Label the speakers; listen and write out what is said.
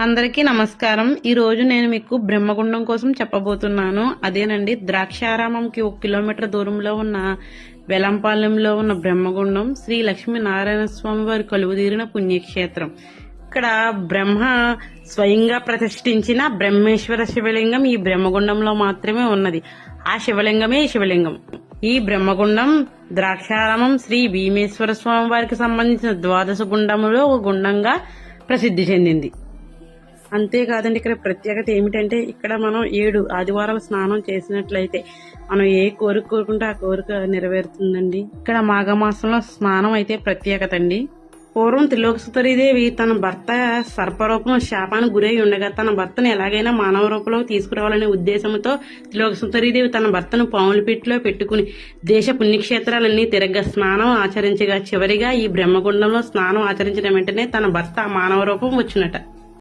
Speaker 1: అందరికీ నమస్కారం. ఈరోజు నేను మీకు బ్రహ్మగుండం కోసం చెప్పబోతున్నాను. అదేనండి ద్రాక్షారామంకి ఒక కిలోమీటర్ దూరంలో ఉన్న వెలంపాలెంలో ఉన్న బ్రహ్మగుండం శ్రీ లక్ష్మీనారాయణ స్వామి వారి కొలువుదీరిన పుణ్యక్షేత్రం. ఇక్కడ బ్రహ్మ స్వయంగా ప్రతిష్ఠించిన బ్రహ్మేశ్వర శివలింగం ఈ బ్రహ్మగుండంలో మాత్రమే ఉన్నది. ఆ శివలింగమే శివలింగం. ఈ బ్రహ్మగుండం ద్రాక్షారామం శ్రీ భీమేశ్వర స్వామి వారికి సంబంధించిన ద్వాదశ గుండములో ఒక గుండంగా ప్రసిద్ధి చెందింది. అంతేకాదండి ఇక్కడ ప్రత్యేకత ఏమిటంటే ఇక్కడ మనం ఏడు ఆదివారాలు స్నానం చేసినట్లయితే మనం ఏ కోరిక కోరుకుంటే ఆ కోరిక నెరవేరుతుందండి. ఇక్కడ మాఘమాసంలో స్నానం అయితే ప్రత్యేకత అండి పూర్వం త్రిలోకసుతరీదేవి తన భర్త సర్పరూపం శాపానికి గురై ఉండగా తన భర్తను ఎలాగైనా మానవ రూపంలో తీసుకురావాలనే ఉద్దేశంతో త్రిలోకసుతరీదేవి తన భర్తను పాముల పెట్టిలో పెట్టుకుని దేశ పుణ్యక్షేత్రాలన్నీ తిరగ స్నానం ఆచరించగా చివరిగా ఈ బ్రహ్మగుండంలో స్నానం ఆచరించిన వెంటనే తన భర్త మానవ రూపం వచ్చినట.